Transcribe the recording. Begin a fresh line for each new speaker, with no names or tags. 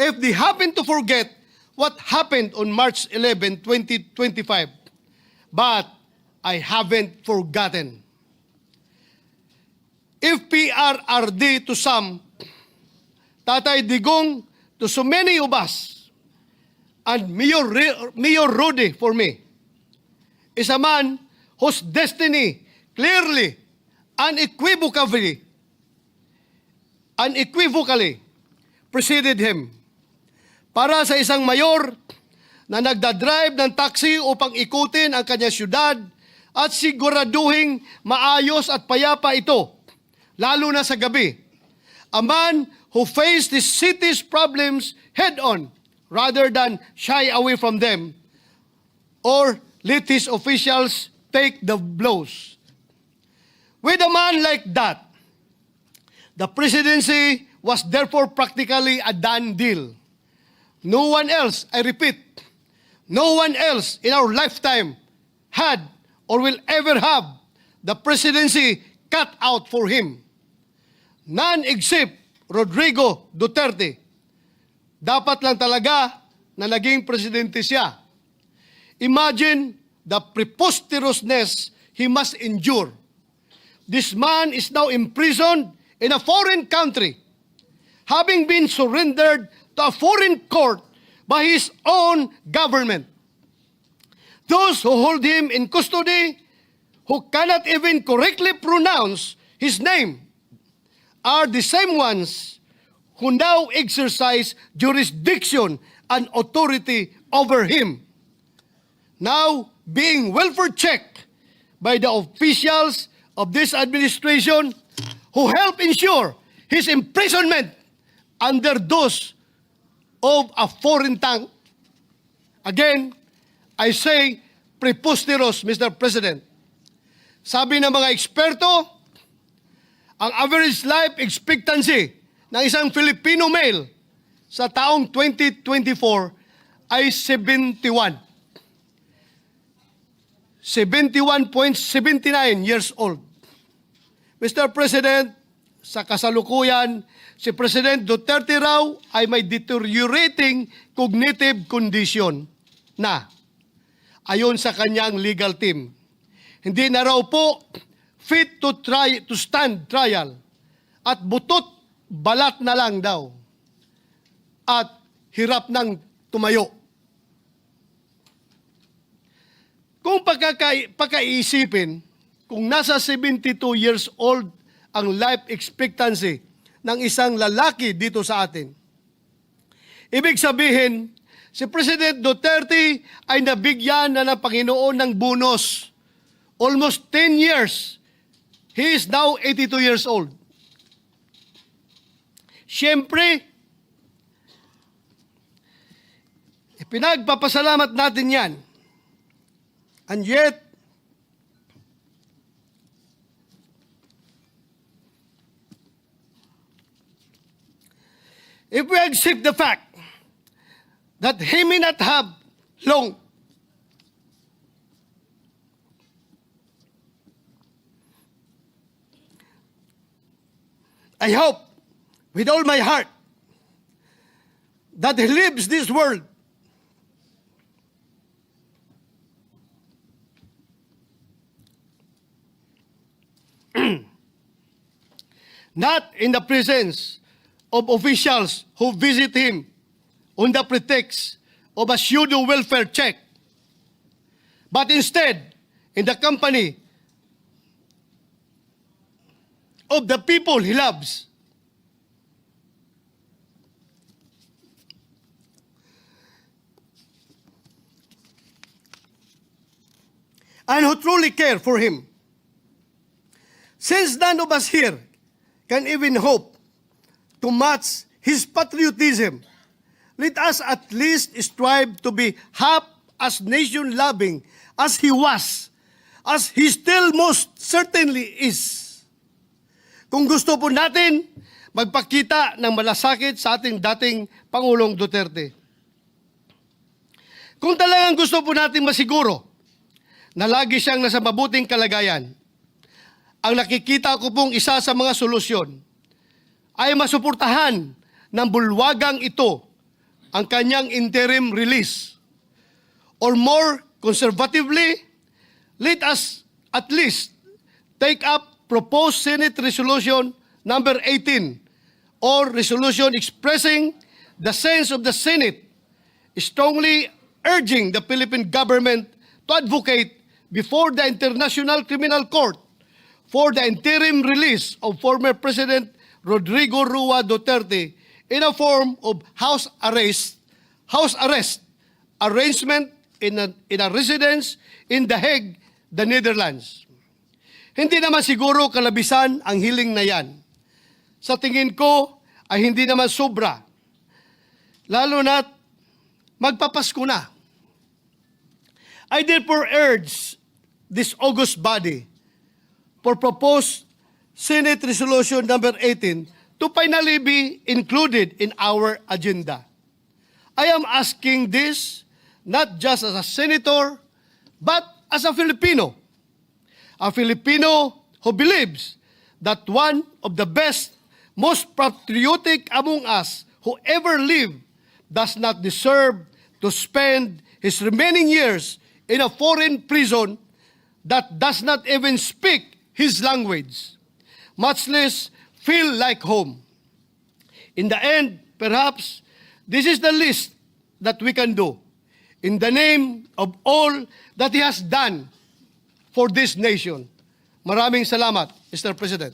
if they happen to forget what happened on March 11, 2025. But I haven't forgotten. If PRRD to some, Tatay Digong to so many of us, and Mayor, Mayor Rudy for me, is a man whose destiny clearly, unequivocally, unequivocally preceded him. Para sa isang mayor na nagdadrive ng taxi upang ikutin ang kanyang syudad at siguraduhing maayos at payapa ito, lalo na sa gabi. A man who faced the city's problems head-on rather than shy away from them or let his officials take the blows. With a man like that, the presidency was therefore practically a done deal. No one else, I repeat, no one else in our lifetime had or will ever have the presidency cut out for him. None except Rodrigo Duterte. Dapat lang talaga na naging presidente siya. Imagine the preposterousness he must endure. This man is now imprisoned in a foreign country, having been surrendered to a foreign court by his own government. Those who hold him in custody, who cannot even correctly pronounce his name, are the same ones who now exercise jurisdiction and authority over him. Now being welfare checked by the officials of this administration who help ensure his imprisonment under those of a foreign tongue. Again, I say preposterous, Mr. President. Sabi ng mga eksperto, ang average life expectancy ng isang Filipino male sa taong 2024 ay 71. 71.79 years old. Mr. President, sa kasalukuyan, si President Duterte raw ay may deteriorating cognitive condition na ayon sa kanyang legal team. Hindi na raw po fit to try to stand trial at butot balat na lang daw at hirap ng tumayo. Kung pagkaka- pagkaisipin, kung nasa 72 years old ang life expectancy ng isang lalaki dito sa atin, ibig sabihin, si President Duterte ay nabigyan na ng Panginoon ng bonus. Almost 10 years. He is now 82 years old. Siyempre, pinagpapasalamat natin yan. And yet, if we accept the fact that he may not have long I hope with all my heart that he leaves this world. Not in the presence of officials who visit him on the pretext of a pseudo welfare check, but instead in the company of the people he loves. And who truly care for him. Since none of us here can even hope to match his patriotism, let us at least strive to be half as nation-loving as he was, as he still most certainly is. Kung gusto po natin magpakita ng malasakit sa ating dating Pangulong Duterte. Kung talagang gusto po natin masiguro na lagi siyang nasa mabuting kalagayan, ang nakikita ko pong isa sa mga solusyon ay masuportahan ng bulwagang ito ang kanyang interim release. Or more conservatively, let us at least take up proposed Senate Resolution number 18 or resolution expressing the sense of the Senate strongly urging the Philippine government to advocate before the International Criminal Court for the interim release of former President Rodrigo Rua Duterte in a form of house arrest, house arrest arrangement in a, in a residence in The Hague, the Netherlands. Hindi naman siguro kalabisan ang hiling na yan. Sa tingin ko ay hindi naman sobra. Lalo na't magpapasko na. I therefore urge this august body for proposed Senate Resolution number 18 to finally be included in our agenda. I am asking this not just as a senator, but as a Filipino. A Filipino who believes that one of the best, most patriotic among us who ever lived does not deserve to spend his remaining years in a foreign prison that does not even speak his language, much less feel like home. In the end, perhaps, this is the least that we can do in the name of all that He has done for this nation. Maraming salamat, Mr. President.